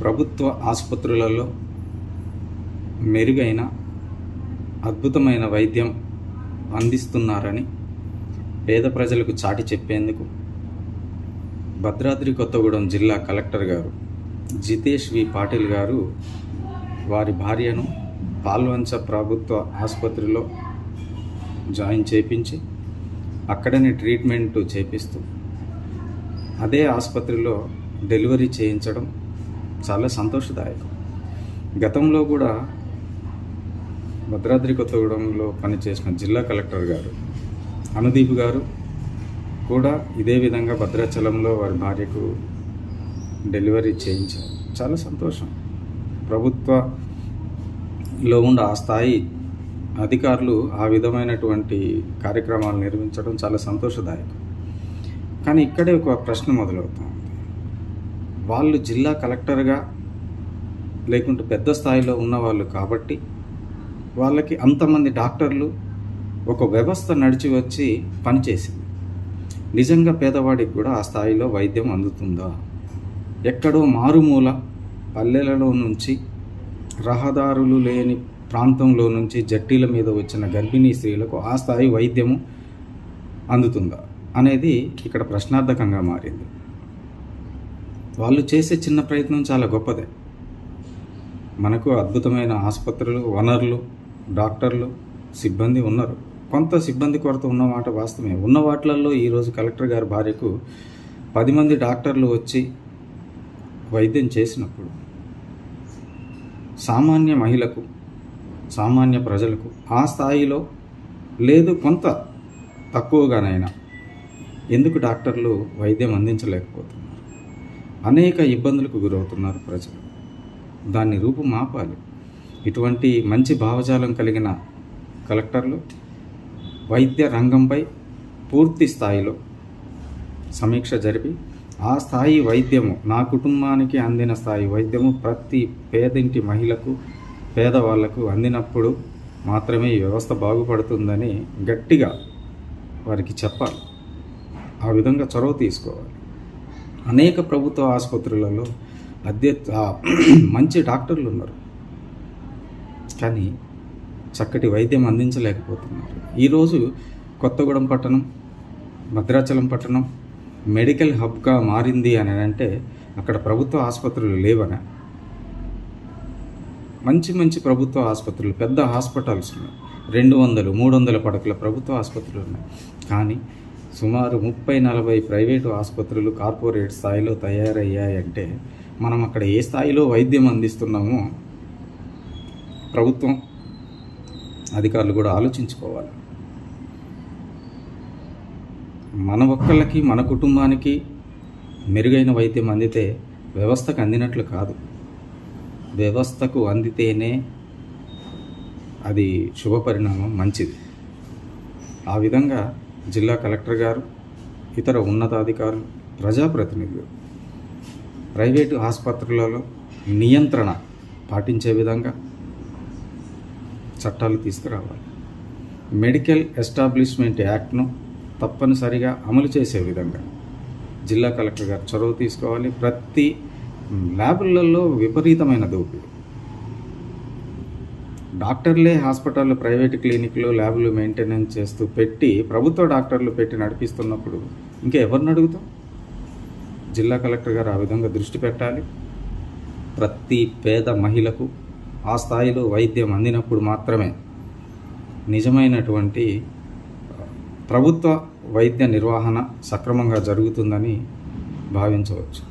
ప్రభుత్వ ఆసుపత్రులలో మెరుగైన అద్భుతమైన వైద్యం అందిస్తున్నారని పేద ప్రజలకు చాటి చెప్పేందుకు భద్రాద్రి కొత్తగూడెం జిల్లా కలెక్టర్ గారు జితేష్ వి. పాటిల్ గారు వారి భార్యను పాల్వంచ ప్రభుత్వ ఆసుపత్రిలో జాయిన్ చేపించి అక్కడనే ట్రీట్మెంట్ చేపిస్తూ అదే ఆసుపత్రిలో డెలివరీ చేయించడం చాలా సంతోషదాయకం. గతంలో కూడా భద్రాద్రి కొత్తగూడెంలో పనిచేసిన జిల్లా కలెక్టర్ గారు అనుదీప్ గారు కూడా ఇదే విధంగా భద్రాచలంలో వారి భార్యకు డెలివరీ చేయించారు. చాలా సంతోషం. ప్రభుత్వలో ఉండే ఆ స్థాయి అధికారులు ఆ విధమైనటువంటి కార్యక్రమాలు నిర్వహించడం చాలా సంతోషదాయకం. కానీ ఇక్కడే ఒక ప్రశ్న మొదలవుతాం వాళ్ళు జిల్లా కలెక్టర్గా లేకుంటే పెద్ద స్థాయిలో ఉన్నవాళ్ళు కాబట్టి వాళ్ళకి అంతమంది డాక్టర్లు ఒక వ్యవస్థ నడిచి వచ్చి పనిచేసింది నిజంగా పేదవాడికి కూడా ఆ స్థాయిలో వైద్యం అందుతుందా? ఎక్కడో మారుమూల పల్లెలలో నుంచి రహదారులు లేని ప్రాంతంలో నుంచి జట్టీల మీద వచ్చిన గర్భిణీ స్త్రీలకు ఆ స్థాయి వైద్యము అందుతుందా అనేది ఇక్కడ ప్రశ్నార్థకంగా మారింది. వాళ్ళు చేసే చిన్న ప్రయత్నం చాలా గొప్పదే. మనకు అద్భుతమైన ఆసుపత్రులు వనరులు డాక్టర్లు సిబ్బంది ఉన్నారు. కొంత సిబ్బంది కొరత ఉన్నమాట వాస్తవమే. ఉన్న వాటిలలో ఈరోజు కలెక్టర్ గారి భార్యకు పది మంది డాక్టర్లు వచ్చి వైద్యం చేసినప్పుడు సామాన్య మహిళకు సామాన్య ప్రజలకు ఆ స్థాయిలో లేదు కొంత తక్కువగానైనా ఎందుకు డాక్టర్లు వైద్యం అందించలేకపోతున్నారు? అనేక ఇబ్బందులకు గురవుతున్నారు ప్రజలు. దాన్ని రూపుమాపాలి ఇటువంటి మంచి భావజాలం కలిగిన కలెక్టర్లు వైద్య రంగంపై పూర్తి స్థాయిలో సమీక్ష జరిపి ఆ స్థాయి వైద్యము నా కుటుంబానికి అందిన స్థాయి వైద్యము ప్రతి పేదింటి మహిళకు పేదవాళ్ళకు అందినప్పుడు మాత్రమే ఈ వ్యవస్థ బాగుపడుతుందని గట్టిగా వారికి చెప్పాలి. ఆ విధంగా చొరవ తీసుకోవాలి. అనేక ప్రభుత్వ ఆసుపత్రులలో అధ్య మంచి డాక్టర్లు ఉన్నారు. కానీ చక్కటి వైద్యం అందించలేకపోతున్నారు. ఈరోజు కొత్తగూడెం పట్టణం భద్రాచలం పట్టణం మెడికల్ హబ్గా మారింది అని అంటే అక్కడ ప్రభుత్వ ఆసుపత్రులు లేవన? మంచి మంచి ప్రభుత్వ ఆసుపత్రులు పెద్ద హాస్పిటల్స్ ఉన్నాయి. రెండు వందలు మూడు వందల పడకల ప్రభుత్వ ఆసుపత్రులు ఉన్నాయి. కానీ సుమారు ముప్పై నలభై ప్రైవేటు ఆసుపత్రులు కార్పొరేట్ స్థాయిలో తయారయ్యాయంటే మనం అక్కడ ఏ స్థాయిలో వైద్యం అందిస్తున్నామో ప్రభుత్వం అధికారులు కూడా ఆలోచించుకోవాలి. మన ఒక్కళ్ళకి మన కుటుంబానికి మెరుగైన వైద్యం అందితే వ్యవస్థకు అందినట్లు కాదు. వ్యవస్థకు అందితేనే అది శుభ పరిణామం మంచిది. ఆ విధంగా జిల్లా కలెక్టర్ గారు ఇతర ఉన్నతాధికారులు ప్రజాప్రతినిధులు. ప్రైవేటు ఆసుపత్రులలో నియంత్రణ పాటించే విధంగా చట్టాలు తీసుకురావాలి. మెడికల్ ఎస్టాబ్లిష్మెంట్ యాక్ట్ను తప్పనిసరిగా అమలు చేసే విధంగా జిల్లా కలెక్టర్ గారు చొరవ తీసుకోవాలి. ప్రతి ల్యాబులలో విపరీతమైన దోపిడీ. డాక్టర్లే హాస్పిటల్ ప్రైవేట్ క్లినిక్లు ల్యాబులు మెయింటెనెన్స్ చేస్తూ పెట్టి ప్రభుత్వ డాక్టర్లు పెట్టి నడిపిస్తున్నప్పుడు ఇంకా ఎవరిని అడుగుతాం? జిల్లా కలెక్టర్ గారు ఆ విధంగా దృష్టి పెట్టాలి. ప్రతి పేద మహిళకు ఆ స్థాయిలో వైద్యం అందినప్పుడు మాత్రమే నిజమైనటువంటి ప్రభుత్వ వైద్య నిర్వహణ సక్రమంగా జరుగుతుందని భావించవచ్చు.